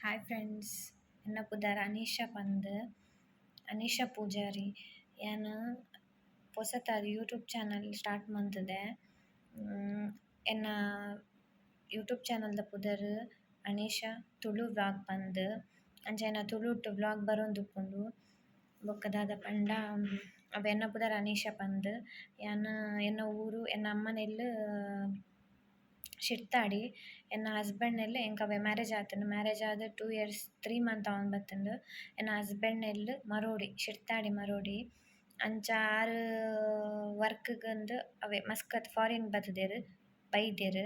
Hi friends ಎನ್ನ ಪುದರ್ ಅನೀಶಾ ಪಂದ್ ಅನೀಶಾ ಪೂಜಾರಿ ಏನು ಹೊಸತಾದ ಯೂಟ್ಯೂಬ್ ಚಾನಲ್ ಸ್ಟಾರ್ಟ್ ಮಂತಿದೆ ಎನ್ನ ಯೂಟ್ಯೂಬ್ ಚಾನಲ್ದ ಪುದರ್ ಅನೀಶಾ ತುಳು ವ್ಲಾಗ್ ಪಂದ್ ತುಳು ತುಳುಟ್ ವ್ಲಾಗ್ ಬರೋದು ಬೊಕ್ಕ ದಾದ ಪಂಡ ಅವೆನ್ನ ಪುದರ್ ಅನೀಶಾ ಪಂದ್ ಯಾನ್ ಎನ್ನ ಊರು ಎನ್ನ ಅಮ್ಮನ ಇಲ್ಲ್ ಶಿರ್ತಾಡಿ, ಎನ್ನ ಹಸ್ಬೆಂಡ್ ನೆಲ್ ಎಂಕ್ ಅವೆ ಮ್ಯಾರೇಜ್ ಆತುಂಡು ಮ್ಯಾರೇಜ್ ಆದ್ ಟೂ ಇಯರ್ಸ್ ತ್ರೀ ಮಂತ್ ಆವೊಂದು ಬತ್ತುಂಡು ಎನ್ನ ಹಸ್ಬೆಂಡ್ ನೆಲ್ಲ್ ಮರೋಡಿ, ಶಿರ್ತಾಡಿ ಮರೋಡಿ ಅಂಚ ಆರ್ ವರ್ಕ್ ಗಂದ್ ಅವೆ ಮಸ್ಕತ್ ಫಾರಿನ್ ಬತ್ತುದೆರ್ ಬೈದೆರ್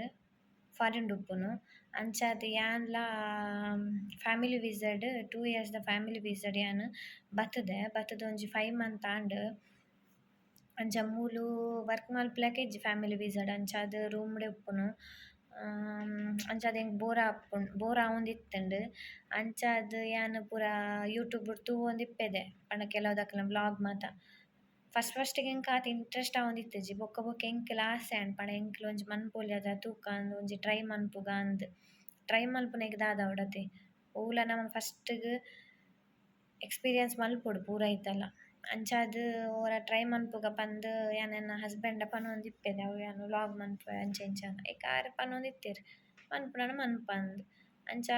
ಫಾರಿನ್ ಉಪ್ಪುನು, ಅಂಚಾದ್ ಯಾನ್ಲ ಫ್ಯಾಮಿಲಿ ವಿಸಡ್ ಟೂ ಇಯರ್ಸ್ ದ ಫ್ಯಾಮಿಲಿ ವಿಸಡ್ ಯಾನ್ ಬತ್ತುದೆ ಬತ್ತುದು ಒಂಜಿ ಫೈವ್ ಮಂತ್ ಆಂಡ್ ಅಂಚ ಮೂಲು ವರ್ಕ್ ಮಲ್ಪುಲಕ ಇಜ್ಜಿ ಫ್ಯಾಮಿಲಿ ವಿಸಡ್ ಅಂಚಾದ್ ರೂಮ್ಡೆ ಉಪ್ಪುನು. ಅಂಚಾದ್ ಎಂಕ್ ಬೋರ್ ಆಪುಂಡು ಬೋರ್ ಆವೊಂದಿತ್ತುಂಡು ಅಂಚಾದ್ ಯಾನ್ ಪೂರ ಯೂಟ್ಯೂಬ್ ಡ್ ತೂವೊಂದಿಪ್ಪೆದೆ. ಪಂಡ ಕೆಲವುದಕ್ಲೆನ ವ್ಲಾಗ್ ಮಾತ. ಫಸ್ಟ್ ಫಸ್ಟ್ ಗ್ ಎಂಕ್ ಆತ್ ಇಂಟ್ರೆಸ್ಟ್ ಆವೊಂದಿತ್ತಿಜಿ ಬೊಕ್ಕ ಬೊಕ್ಕ ಎಂಕ್ ಲಾಸ್ ಆಂಡ್ ಪಂಡ ಎಂಕ್ಲೆ ಒಂಜಿ ಮನ್ಪೊಲಿ ತೂಕ ಒಂಜಿ ಟ್ರೈ ಮನ್ಪುಗ ಅಂದ್. ಟ್ರೈ ಮಲ್ಪುನೆಗ್ ದಾದ ಅವಡತೆ. ಓಲ ನಮ ಫಸ್ಟ್ ಗ್ ಎಕ್ಸ್ಪೀರಿಯನ್ಸ್ ಮಲ್ಪೊಡು ಪೂರ ಐತಲ ಅಂಚಾದ್ ಒರ ಟ್ರೈ ಮನ್ಪುಗ ಪಂದ್ ಯಾನ್ ಎನ್ನ ಹಸ್ಬೆಂಡ್ ಇಪ್ಪೆರ್ ಅವು ಯಾನ್ ವ್ಲಾಗ್ ಮನ್ಪುವೆ ಅಂಚ ಇಂಚ ಐತ ಆರೆ ಪನೊಂದಿತ್ತೆರ್ ಮನ್ಪುನಗ ಮನ್ಪ ಅಂದ್ ಅಂಚ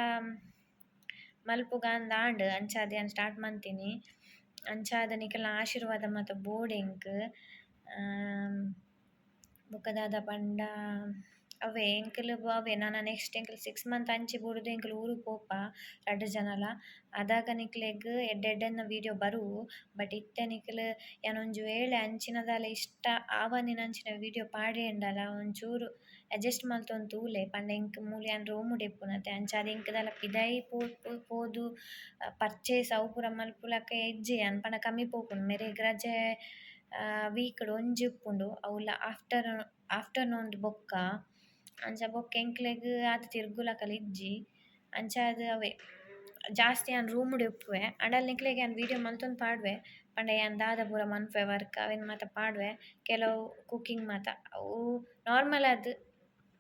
ಮಲ್ಪುಗ ಅಂದ್ ಆಂಡ್ ಅಂಚಾದ್ ಯಾನ್ ಸ್ಟಾರ್ಟ್ ಮಂತಿನಿ ಅಂಚಾದ್ ನಿಕಲ್ನ ಆಶೀರ್ವಾದ ಮಾತ ಬೋಡ್ ಎಂಕ್ ಬೊಕ ದಾದ ಪಂಡ ಅವೆ ಎಂಕುಲು ಅವೆ ನನ ನೆಕ್ಸ್ಟ್ ಎಂಕಲ್ ಸಿಕ್ಸ್ ಮಂತ್ ಅಂಚಿ ಬುಡುದು, ಎಂಕಲ್ ಊರು ಪೋಪ, ರಡ್ಡ್ ಜನಲ. ಅದಾಗ ನಿಕ್ಲೆಗ್ ಎಡ್ಡೆ ಎಡ್ಡೆನ್ನ ವೀಡಿಯೋ ಬರು ಬಟ್ ಇತ್ತೆ ನಿಕುಲು ಯಾನೊಂಜು ವೇಳೆ ಅಂಚಿನದಾಲ ಇಷ್ಟ ಆವಂದಿನಂಚಿನ ವೀಡಿಯೋ ಪಾಡ್ಯೆಂಡಲ ಒಂಚೂರು ಅಡ್ಜಸ್ಟ್ ಮಲ್ತೊಂದು ತೂಲೆ ಪಂಡ ಎಂಕ್ ಮೂಲೆ ಯಾನ್ ರೋಮು ಎಪ್ಪುನತೆ ಅಂಚ ಅದ್ ಎಂಕ್ ದಾಲ ಪಿದೈ ಪರ್ಚೇಸ್ ಅವು ಪೂರ ಮಲ್ಪುಲಕ ಹೆಜ್ಜೆ ಯಾನ್ ಪಂಡ ಕಮ್ಮಿ ಪೋಪುಂಡು. ಮೇರೆ ರಜೆ ಒಂಜಿ ಉಪ್ಪುಂಡು. ಅವುಲ ಆಫ್ಟರ್ ಆಫ್ಟರ್ನೂನ್ ಬೊಕ್ಕ ಅಂಚ ಬೊಕ್ಕ ಎಂಕ್ಲೆಗ್ ಆತ್ ತಿರ್ಗುಲಕಲ್ ಇಜ್ಜಿ ಅಂಚಾದ್ ಅವೆ. ಜಾಸ್ತಿ ಯಾನ್ ರೂಮ್ಡು ಉಪ್ಪುವೆ ಅಂಡಲ್ ನಿಕ್ಲೆಗ್ ಯಾನ್ ವಿಡಿಯೋ ಮಲ್ತೊಂದು ಪಾಡ್ವೆ. ಪಂಡ ಯಾನ್ ದಾದ ಪೂರ ಮನ್ಪುವೆ ವರ್ಕ್, ಅವೆನ್ ಮಾತ ಪಾಡ್ವೆ. ಕೆಲವು ಕುಕ್ಕಿಂಗ್ ಮಾತ. ಅವು ನಾರ್ಮಲ್ ಆದ್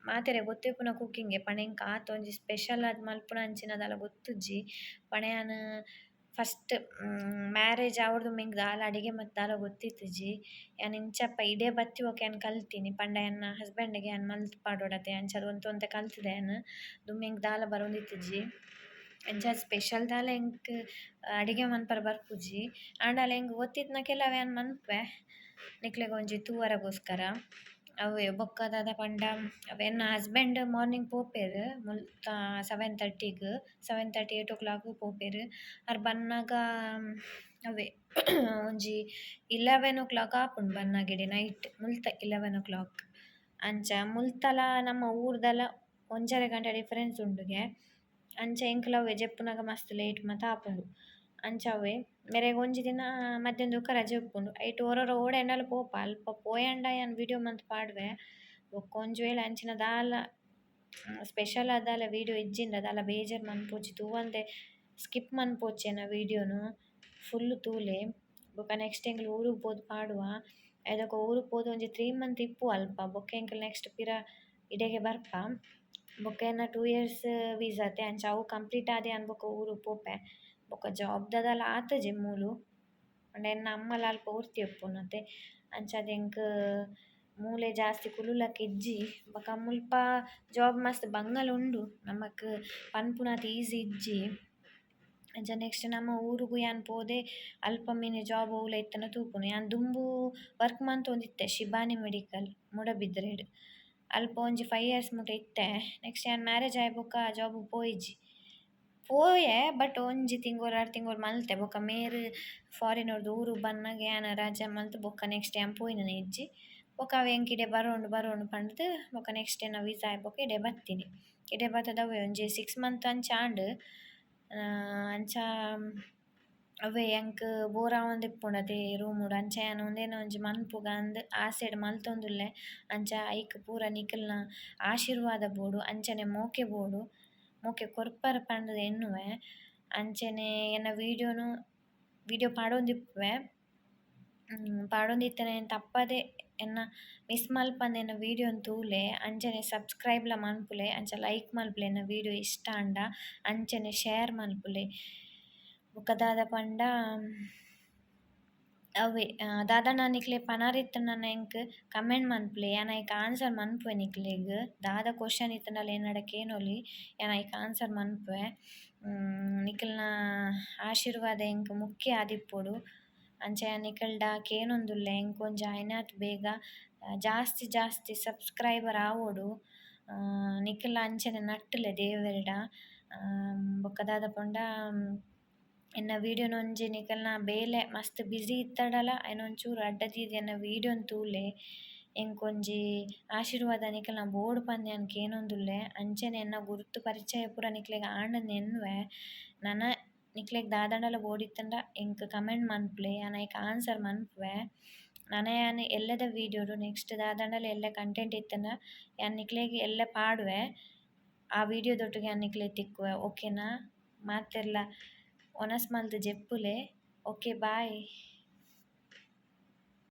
ಮಾತೆರೆ ಗೊತ್ತಿಪ್ಪುನ ಕುಕ್ಕಿಂಗೆ ಪಂಡ ಎಂಕ್ ಆತ್ ಒಂಜಿ ಸ್ಪೆಷಲ್ ಆದ್ ಮಲ್ಪುನಂಚಿನದಾಲ ಗೊತ್ತುಜ್ಜಿ. ಪಂಡ ಫಸ್ಟ್ ಮ್ಯಾರೇಜ್ ಆವಡ್ ಮಿಂಗ್ ದಾಲ ಅಡಿಗೆ ಮಾತ ದಾಲ ಗೊತ್ತಿತ್ತಿಜಿ ಯಾನ್ ಇಂಚಪ್ಪ, ಇಡೆ ಬತ್ತಿ ಬೊಕ ಯಾನ್ ಕಲ್ತಿನಿ? ಪಂಡ ಯಾನ್ ಹಸ್ಬೆಂಡ್ಗೆ ಯಾನ್ ಮಲ್ತ್ ಪಾಡೊಡತೆ ಅಂಚಾದ್ ಒಂತೆ ಒಂತೆ ಕಲ್ತುದೆ ಯಾನ್ ಮಿಂಗ್ ದಾಲ ಬರೊಂದಿತ್ತಿಜಿ ಅಂಚಾದ್ ಸ್ಪೆಷಲ್ ದಾಲ ಎಂಕ್ ಅಡಿಗೆ ಮನ್ಪರೆ ಬರ್ಪುಜಿ ಆಂಡಲ ಎಂಕ್ ಗೊತ್ತಿತ್ತ್ನ ಕೆಲವು ಯಾನ್ ಮನ್ಪುವೆ ನಿಕ್ಲೆಗ್ ಒಂಜಿ ತೂವರಗೋಸ್ಕರ. ಅವೆ ಬೊಕ್ಕ ದಾದ ಪಂಡ ಅವೆನ್ನ ಹಸ್ಬೆಂಡ್ ಮಾರ್ನಿಂಗ್ ಪೋಪೆರ್ ಮುಲ್ತ ಸೆವೆನ್ ತರ್ಟಿಗ್ seven thirty eight o'clock ಪೋಪೆರ್. ಅರ್ ಬನ್ನಗ ಅವೆ, ಒಂಜಿ ಇಲೆವೆನ್ ಓ ಕ್ಲಾಕ್ ಆಪುಂಡು ಬನ್ನಗೆಡೆ ನೈಟ್ ಮುಲ್ತ ಇಲೆವೆನ್ ಓ ಕ್ಲಾಕ್ ಅಂಚ ಮುಲ್ತಲ ನಮ್ಮ ಊರ್ದಲ ಒಂಜರೆ ಗಂಟೆ ಡಿಫರೆನ್ಸ್ ಉಂಡುಗೆ. ಅಂಚ ಎಂಕುಲು ಅವೆ ಜೆಪ್ಪುನಗ ಮಸ್ತ್ ಲೇಟ್ ಮಾತ ಆಪುಂಡು. ಅವೆ ಮೆರೆಗ್ ಒಂಜಿ ದಿನ ಮದ್ಯನ ತೂಕ ರಜೆ ಉಪ್ಪುಂಡು ಐಟ್ ಒರೊರ ಓಡೆಂಡಲ ಪೋಪ. ಅಲ್ಪ ಪೋಯಂಡ ಯಾನ್ ವೀಡಿಯೋ ಮಂತ್ ಪಾಡ್ವೆ. ಬೊಕ ಒಂಜಿ ವೇಳೆ ಅಂಚಿನ ದಾಲ ಸ್ಪೆಷಲ್ ಆದ್ ದಾಲ ವೀಡಿಯೋ ಇಜ್ಜಿಂಡ ದಾಲ ಬೇಜಾರ್ ಮನ್ಪೊಚಿ ತೂವಂದೆ ಸ್ಕಿಪ್ ಮನ್ಪೊಚೆನ ವೀಡಿಯೋನು ಫುಲ್ಲ್ ತೂಲೆ. ಬೊಕ ನೆಕ್ಸ್ಟ್ ಎಂಕುಲು ಊರುಗ್ ಪೋದು ಪಾಡುವ. ಐದಕ್ಕ ಊರುಗ್ ಪೋದು ಒಂಜಿ ತ್ರೀ ಮಂತ್ ಇಪ್ಪು ಅಲ್ಪ. ಬೊಕ ಎಂಕುಲು ನೆಕ್ಸ್ಟ್ ಪಿರ ಇಡೆಗೆ ಬರ್ಪ. ಬೊಕ ಎನ್ನ ಟೂ ಇಯರ್ಸ್ ವೀಸಾತೆ ಅಂಚ ಅವು ಕಂಪ್ಲೀಟ್ ಆದೆ ಆನ್ ಬೊಕ ಊರುಗ್ ಪೋಪೆ. ಜಾಬ್ ದ ದಾಲ ಆತುಜಿ ಮೂಲು ಪಂಡ ಎನ್ನ ಅಮ್ಮಲ ಅಲ್ಪ ಒರ್ತಿ ಉಪ್ಪುನತೆ ಅಂಚಾದ್ ಎಂಕ್ ಮೂಲೆ ಜಾಸ್ತಿ ಕುಲುಲಕ ಇಜ್ಜಿ ಬೊಕ ಮುಲ್ಪ ಜಾಬ್ ಮಸ್ತ್ ಬಂಗಲ ಉಂಡು ನಮಕ್ ಪನ್ಪುನಾತ್ ಈಸಿ ಇಜ್ಜಿ ಅಂಚ ನೆಕ್ಸ್ಟ್ ನಮ ಊರುಗು ಯಾನ್ ಪೋದೆ ಅಲ್ಪ ಮಿನಿ ಜಾಬ್ ಓವುಲ ಇತ್ತನ ತೂಪುನು ಯಾನ್ ದುಂಬು ವರ್ಕ್ ಮಂತೊಂದಿತ್ತೆ ಶಿಬಾನಿ ಮೆಡಿಕಲ್ ಮೂಡಬಿದ್ರೆಡ್ ಅಲ್ಪ ಒಂಜಿ ಫೈವ್ ಇಯರ್ಸ್ ಮುಟ ಇತ್ತೆ ನೆಕ್ಸ್ಟ್ ಯಾನ್ ಮ್ಯಾರೇಜ್ ಆಯ್ ಬೊಕ ಜಾಬ್ ಗ್ ಪೋಯಿಜ್ಜಿ ಪೋಯೆ ಬಟ್ ಒಂಜಿ ತಿಂಗೋರ್ ಆರು ತಿಂಗೋರ್ ಮಲ್ತೆ. ಬೊಕ ಮೇರ್ ಫಾರಿನ್ ಅವ್ರದ್ದು ಊರುಗ್ ಯಾನ ರಾಜ್ಯ ರಜೆ ಮಲ್ತ್ ಬೊಕ ನೆಕ್ಸ್ಟ್ ಟೈಮ್ ಪೋಯಿನ ಇಜ್ಜಿ. ಬೊಕ ಅವೆ ಎಂಕ್ ಇಡೆ ಬರೋಣ ಬರೋಣ ಪಂಡ್ದು, ಬೊಕ ನೆಕ್ಸ್ಟ್ ಎನ್ನ ವೀಸಾ ಆಯೆ ಇಡೆ ಬತ್ತಿನಿ. ಇಡೆ ಬತ್ತದ ಒಂಜಿ ಸಿಕ್ಸ್ ಮಂತ್ ಅಂಚ ಆಂಡ್ ಅಂಚ ಅವೆ ಎಂಕ್ ಒಂದು ಆವೊಂದಿಪ್ಪುಂಡು ಅದೇ ರೂಮುಡು ಅಂಚ ಯಾನ್ ಉಂದೆನ ಒಂಜಿ ಮನ್ಪುಗ ಅಂದ್ ಸೈಡ್ ಮಲ್ತೊಂದುಲ್ಲೆ, ಅಂಚ ಐಕ್ ಪೂರ ನಿಕಲ್ನ ಆಶೀರ್ವಾದ ಬೋಡು, ಅಂಚನೆ ಮೋಕೆ ಬೋಡು. ಮೋಕೆ ಕೊರ್ಪರ ಪಂಡ ಎನ್ನುವೆ. ಅಂಚನೆ ಎನ್ನ ವೀಡಿಯೋನು, ವೀಡಿಯೋ ಪಾಡೊಂದಿಪ್ಪುವೆ. ಪಾಡೊಂದಿತ್ತನೆ ತಪ್ಪದೆ ಎನ್ನ ಮಿಸ್ ಮಲ್ಪಂದೆನ ವೀಡಿಯೋನ್ ತೂಲೆ ಅಂಚನೆ ಸಬ್ಸ್ಕ್ರೈಬ್ಲ ಮನ್ಪುಲೆ ಅಂಚ ಲೈಕ್ ಮಲ್ಪುಲೆ ಎನ್ನ ವೀಡಿಯೋ ಇಷ್ಟ ಆಂಡ ಅಂಚನೆ ಶೇರ್ ಮಲ್ಪುಲೆ ಬೊಕ ದಾದ ಪಂಡ ಅವೇ ದಾದನ ನಿಕ್ಲೆ ಪನರ್ ಇತ್ತುಂಡನ ಎಂಕ್ ಕಮೆಂಟ್ ಮನ್ಪುಲೆ ಯಾನ್ ಐಕ್ ಆನ್ಸರ್ ಮನ್ಪುವೆ ನಿಕ್ಲೆಗ್ ದಾದ ಕ್ವಷನ್ ಇತ್ತುಂಡಲ ಎನ್ನಡ ಕೇನೊಲಿ ಯಾನ್ ಐಕ್ ಆನ್ಸರ್ ಮನ್ಪುವೆ ನಿಕಲ್ನ ಆಶೀರ್ವಾದ ಎಂಕ್ ಮುಖ್ಯ ಆದಿಪ್ಪೊಡು ಅಂಚ ನಿಕಲ್ಡ ಕೇನೊಂದುಲ್ಲೆ ಎಂಕ್ ಒಂಜಿ ಐನಾತ್ ಬೇಗ ಜಾಸ್ತಿ ಜಾಸ್ತಿ ಸಬ್ಸ್ಕ್ರೈಬರ್ ಆವೊಡು ನಿಖಿಲ್ ಅಂಚನೆ ನಟ್ಟಲೆ ದೇವೆರ್ಡ ಬೊಕ ದಾದ ಪಂಡ ಎನ್ನ ವೀಡಿಯೋನ ಒಂಜಿ ನಿಕಲ್ನ ಬೇಲೆ ಮಸ್ತ್ ಬಿಸಿ ಇತ್ತಡಲ ಐನ ಒಂಚೂರು ಅಡ್ಡ ದೀದ್ ಎನ್ನ ವೀಡಿಯೋನ್ ತೂಲೆ, ಎಂಕೊಂಜಿ ಆಶೀರ್ವಾದ ನಿಕಲ್ನ ಬೋರ್ಡ್ ಪಂದ್ಯಾನ್ ಅನ್ಕೇನೊಂದುಲ್ಲೆ ಅಂಚನೆ ಎನ್ನ ಗುರುತು ಪರಿಚಯ ಪೂರ ನಿಕ್ಲೆಗ್ ಆಂಡಂದ್ ನೆನ್ವೆ, ನನ ನಿಕ್ಲೆಗ್ ದಾದಾಂಡಲ ಇತ್ತಂಡ, ಎಂಕ್ ಕಮೆಂಟ್ ಮನ್ಪುಲೆ ಯಾನ್ ಐಕ್ ಆನ್ಸರ್ ಮನ್ಪುವೆ, ನನ ಯಾನ್ ಎಲ್ಲದ ವೀಡಿಯೋಡು ನೆಕ್ಸ್ಟ್ ದಾದಾಂಡಲ ಎಲ್ಲ ಕಂಟೆಂಟ್ ಇತ್ತಂಡ, ಯಾನ್ ನಿಕ್ಲೆಗ್ ಎಲ್ಲೆ ಪಾಡುವೆ, ಆ ವೀಡಿಯೋದೊಟ್ಟುಗೆ ಯಾನ್ ನಿಕ್ಲೆಗ್ ತಿಕ್ಕುವೆ, ಓಕೆನಾ? ಮಾತೆರ್ಲ. ಒನಸ್ ಮಲ್ತ್ ಜೆಪ್ಪುಲೆ ಓಕೆ ಬಾಯ್